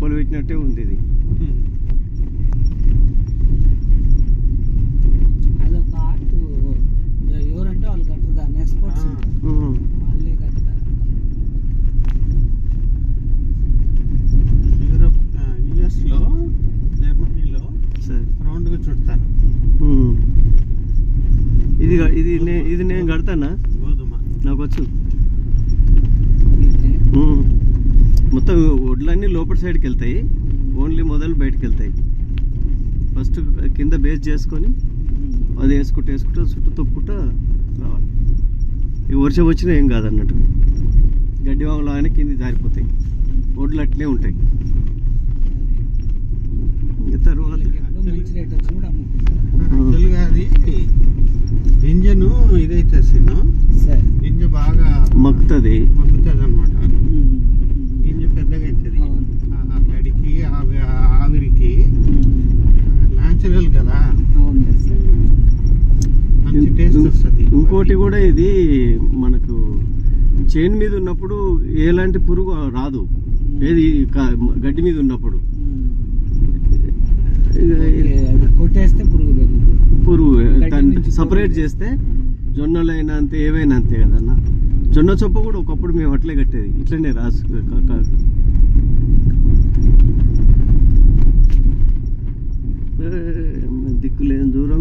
పెట్టినట్టే ఉంది ఇది. ఇది ఇది నే ఇది నేను కడతానా? గోధుమ. నాకు వచ్చు. మొత్తం వడ్లన్నీ లోపల సైడ్కి వెళ్తాయి ఓన్లీ మొదలు బయటకు వెళ్తాయి ఫస్ట్ కింద బేస్ చేసుకొని అది వేసుకుంటూ వేసుకుంటూ చుట్టూ తొక్కుంటా రావాలి. ఈ వర్షం వచ్చినా ఏం కాదన్నట్టు. గడ్డి వాములు ఆయన కింద జారిపోతాయి. ఒడ్లు అట్లే ఉంటాయి. ఇంకా తర్వాత ఇంజన్ ఇదైతే గింజ బాగా మక్కుతుంది మగ్గుతుంది ఇంకోటి కూడా ఇది మనకు చైన్ మీద ఉన్నప్పుడు ఎలాంటి పురుగు రాదు. ఏది గడ్డి మీద ఉన్నప్పుడు. కొట్టేస్తే పురుగు పురుగు సపరేట్. చేస్తే జొన్నలైనా అంతే ఏవైనా అంతే కదన్న. జొన్న చొప్ప కూడా ఒకప్పుడు మేము అట్లే కట్టేది. ఇట్లనే రాసు దిక్కులేని అన్ని